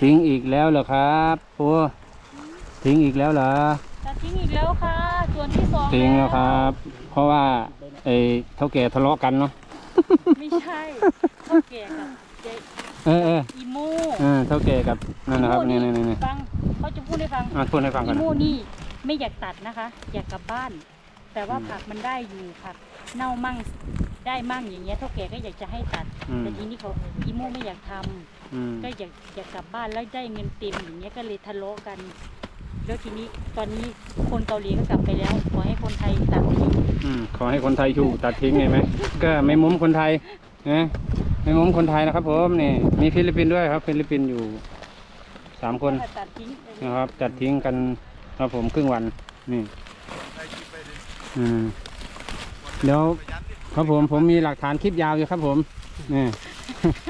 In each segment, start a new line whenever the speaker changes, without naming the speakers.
ทิ้งอีกแล้วเหรอครับโอ้ทิ้งอีกแล้วเหรอ
ตัดทิ้งอีกแล้วค่ะส่วนที่สอง
ทิ้งแล้วครับ เพราะว่าไอ้เท่าแก่ทะเลาะกันเนาะ
ไม่ใช่เท่าแก่กับเจ๊
เออเออ
อีโม่
เออเท่าแก่กับนั่นนะครับนี่นี่นี่นี่
ฟังเขาจะพูดให้ฟัง
อะพูดให้ฟังกั
อี
น
โม่นี่ไม่อยากตัดนะคะ อยากกลับบ้าน แต่ว่า
อืม
ผักมันได้อยู่ผักเน่ามั่ง ได้มั่งอย่างเงี้ยเท่าแก่ก็อยากจะให้ตัด
อืม
แต่ทีนี้เขาอีโม่ไม่อยากทำ
อืม
ก็อยากอยากกลับบ้านแล้วได้เงินเต็มอย่างเงี้ยก็เลยทะเลาะกัน แล้วทีนี้ตอนนี้คนเกาหลีก็กลับไปแล้วขอให้คนไทยตัดทิ้ง
อืมขอให้คนไทยถูกตัดทิ้งไงไหมก็ไม่มุมคนไทยนะไม่มุมคนไทยนะครับผมนี่มีฟิลิปปินส์ด้วยครับ ฟิลิปปินส์อยู่สามคน
ตัดทิ้ง
นะครับจัดทิ้งกันครับผมครึ่งวันนี่อืมเดี๋ยว ครับผมผมมีหลักฐานคลิปยาวอยู่ครับผมนี่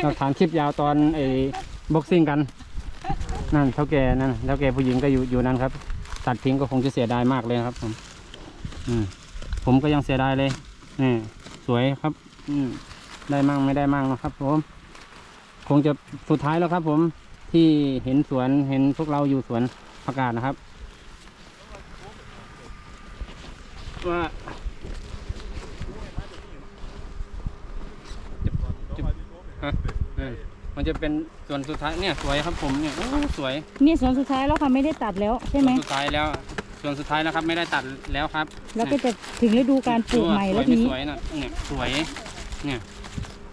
หลักฐานคลิปยาวตอนไอ้บ็อกซิ่งกัน นั่นเท่าแก่นั่นเท่าแก่ผู้หญิงก็อยู่อยู่นั่นครับ ตัดทิ้งก็คงจะเสียดายมากเลยครับผมอืมผมก็ยังเสียดายเลยนี่สวยครับ อืมได้มั่งไม่ได้มั่งนะครับ ผม คงจะสุดท้ายแล้วครับ ผมที่เห็นสวนเห็นพวกเราอยู่สวนประกาศนะครับ ว่าจะจะฮะเออ มันจะเป็นส่วนสุดท้ายเนี่ยสวยครับผมเนี่ยโอ้สวย
นี่ส่วนสุดท้ายแล้วค่ะไม่ได้ตัดแล้วใช่ไหม
ส่วนสุดท้ายแล้ว ส่วนสุดท้ายแล้วครับ ไม่ได้ตัดแล้วครับ
แล้วก็จะถึงฤดูการปลูกใหม่แล้ว
ส
ที
ย
นี้
สวยนะเนี่ยสวย เนี่ย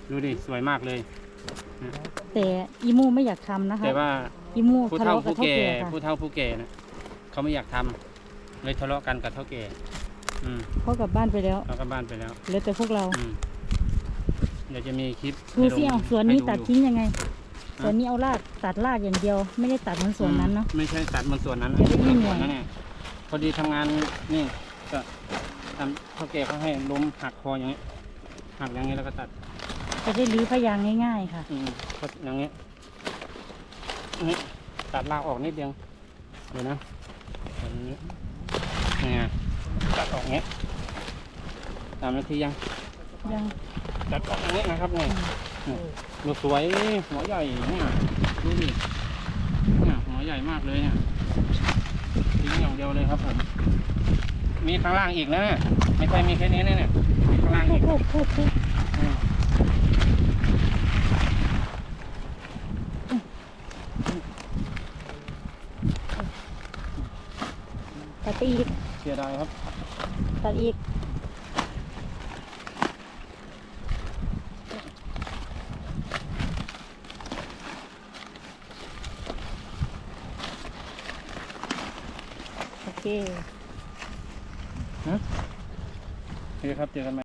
ดูดิสวยมากเลย
แต่อีโมไม่อยากทำนะคะ
แต่ว่า
อีโม
ผู้
ทะ
เฒ่า
เลาะกับ
ผู้
เท่า
แก่
แก่ค่ะ
ผู้เฒ่าผู้แก่นะเขาไม่อยากทำเลยทะเลาะกันกับเท่าแก่อืม
เขากลับบ้านไปแล้ว
เรากลับบ้านไปแล้ว
เหลือแต่พวกเรา
อืม เดี๋ยวจะมีคลิป
ดูสิ
ให้ลง
เอาสวนนี้
ให้
ตัด
อยู่
ทิ้งยังไงสวนนี้เอารากตัดรากอย่างเดียว ไม่ได้ตัดเหมือนสวนนั้นเนาะ
อืมไม่ใช่ตัดมันส่วนนั้น
จะได้ไม่เหนื่อย
ส่วเนี่ยพอดีทำงานนี่ก็ทำเท่าแก่เขาให้ล้มหักคออย่างนี้หักอย่างนี้แล้วก็ตัด
จะได้รื้อพยางง่ายๆค่ะ
อืมก็อย่างนี้นี่ตัดรากออกนิดเดียวเดี๋ยวนะแบบนี้เนี่ยตัดออกเงี้ยตามนาทียัง
ยัง
ตัดออกอย่างนี้นะครับเนี่ยนี่ดูสวยหัวใหญ่เนี่ยดูดิเนี่ยหัวใหญ่มากเลยเนี่ยทิ้งอย่างเดียวเลยครับผม มีข้างล่างอีกนะเนี่ยไม่ใช่มีแค่นี้นะเนี่ยมีข้างล่างอีก
พูดพูดพูด
อืม
ตัดไปอีก
เสียดายครับ
ตัดอีก โอเค
โอเคครับ เจอกันใหม่